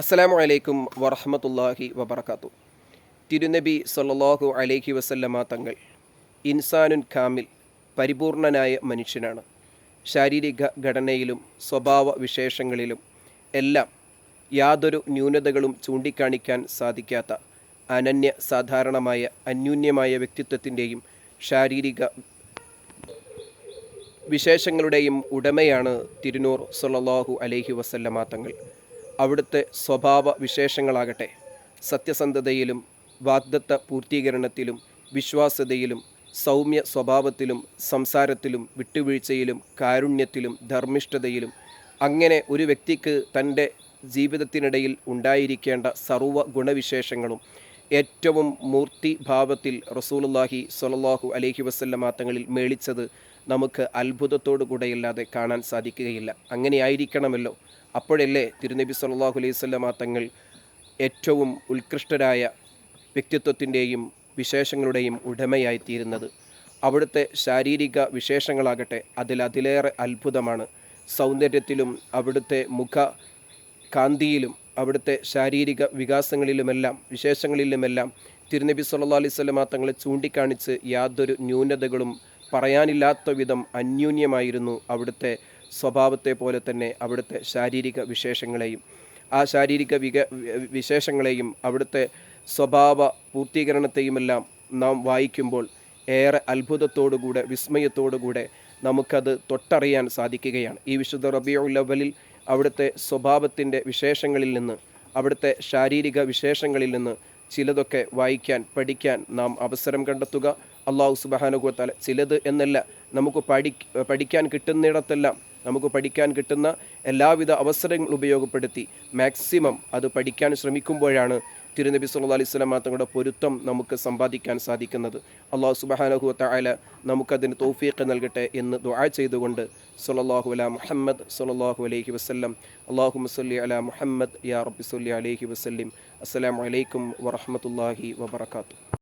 അസ്സലാമു അലൈക്കും വറഹമത്തല്ലാഹി വബർക്കാത്തു തിരുനബി സൊല്ലാഹു അലൈഹി വസല്ലമ തങ്ങൾ ഇൻസാനുൻ കാമിൽ പരിപൂർണനായ മനുഷ്യനാണ്. ശാരീരിക ഘടനയിലും സ്വഭാവ വിശേഷങ്ങളിലും എല്ലാം യാതൊരു ന്യൂനതകളും ചൂണ്ടിക്കാണിക്കാൻ സാധിക്കാത്ത അനന്യ സാധാരണമായ അന്യൂന്യമായ വ്യക്തിത്വത്തിന്റെയും ശാരീരിക വിശേഷങ്ങളുടെയും ഉടമയാണ് തിരുനൂർ സൊല്ലാഹു അലൈഹി വസല്ലമ തങ്ങൾ. അവിടുത്തെ സ്വഭാവ വിശേഷങ്ങളാകട്ടെ സത്യസന്ധതയിലും വാഗ്ദത്ത പൂർത്തീകരണത്തിലും വിശ്വാസ്യതയിലും സൗമ്യ സ്വഭാവത്തിലും സംസാരത്തിലും വിട്ടുവീഴ്ചയിലും കാരുണ്യത്തിലും ധർമ്മിഷ്ഠതയിലും അങ്ങനെ ഒരു വ്യക്തിക്ക് തന്റെ ജീവിതത്തിനിടയിൽ ഉണ്ടായിരിക്കേണ്ട സർവ ഗുണവിശേഷങ്ങളും ഏറ്റവും മൂർത്തി ഭാവത്തിൽ റസൂലുള്ളാഹി സ്വല്ലല്ലാഹു അലൈഹി വസല്ലമ തങ്ങളിൽ മേളിച്ചത് നമുക്ക് അത്ഭുതത്തോടു കൂടെയല്ലാതെ കാണാൻ സാധിക്കുകയില്ല. അങ്ങനെയായിരിക്കണമല്ലോ. അപ്പോഴല്ലേ തിരുനബി സ്വല്ലല്ലാഹു അലൈഹി വസല്ലമ തങ്ങൾ ഏറ്റവും ഉത്കൃഷ്ടരായ വ്യക്തിത്വത്തിന്റെയും വിശേഷങ്ങളുടെയും ഉടമയായിത്തീരുന്നത്. അവിടുത്തെ ശാരീരിക വിശേഷങ്ങളാകട്ടെ അതിലതിലേറെ അത്ഭുതമാണ്. സൗന്ദര്യത്തിലും അവിടുത്തെ മുഖ കാന്തിയിലും അവിടുത്തെ ശാരീരിക വികാസങ്ങളിലുമെല്ലാം വിശേഷങ്ങളിലുമെല്ലാം തിരുനബി സല്ലാ അലൈഹി സ്വലമ തങ്ങളെ ചൂണ്ടിക്കാണിച്ച് യാതൊരു ന്യൂനതകളും പറയാനില്ലാത്ത വിധം അന്യൂന്യമായിരുന്നു അവിടുത്തെ സ്വഭാവത്തെ പോലെ തന്നെ അവിടുത്തെ ശാരീരിക വിശേഷങ്ങളെയും. ആ ശാരീരിക വിക വിശേഷങ്ങളെയും അവിടുത്തെ സ്വഭാവ പൂർത്തീകരണത്തെയുമെല്ലാം നാം വായിക്കുമ്പോൾ ഏറെ അത്ഭുതത്തോടുകൂടെ വിസ്മയത്തോടുകൂടെ നമുക്കത് തൊട്ടറിയാൻ സാധിക്കുകയാണ്. ഈ വിശുദ്ധ റബിയുള്ളവലിൽ അവലിൽ അവിടുത്തെ സ്വഭാവത്തിന്റെ വിശേഷങ്ങളിൽ നിന്ന് അവിടുത്തെ ശാരീരിക വിശേഷങ്ങളിൽ നിന്ന് ചിലതൊക്കെ വായിക്കാൻ പഠിക്കാൻ നാം അവസരം കണ്ടെത്തുക. അള്ളാഹു സുബാനുഗോത്താല ചിലത് എന്നല്ല നമുക്ക് പഠി പഠിക്കാൻ കിട്ടുന്നിടത്തെല്ലാം നമുക്ക് പഠിക്കാൻ കിട്ടുന്ന എല്ലാവിധ അവസരങ്ങൾ ഉപയോഗപ്പെടുത്തി മാക്സിമം അത് പഠിക്കാൻ ശ്രമിക്കുമ്പോഴാണ് തിരുനബി സല്ലാ അലൈഹി വസല്ലം തങ്ങളുടെ പൊരുത്തം നമുക്ക് സമ്പാദിക്കാൻ സാധിക്കുന്നത്. അള്ളാഹു വതആല നമുക്കതിന് തോഫിയൊക്കെ നൽകട്ടെ എന്ന് ദുആ ചെയ്തുകൊണ്ട് സല്ലല്ലാഹു അലാ മുഹമ്മദ് സല്ലല്ലാഹു അലൈഹി വസല്ലം. അല്ലാഹുമ്മ സല്ലി അലാ മുഹമ്മദ് യാ റബ്ബി സല്ലി അലൈഹി വസ്ലിം അസ്സലാമു അലൈക്കും വറഹ്മത്തുള്ളാഹി വബറകാതുഹു.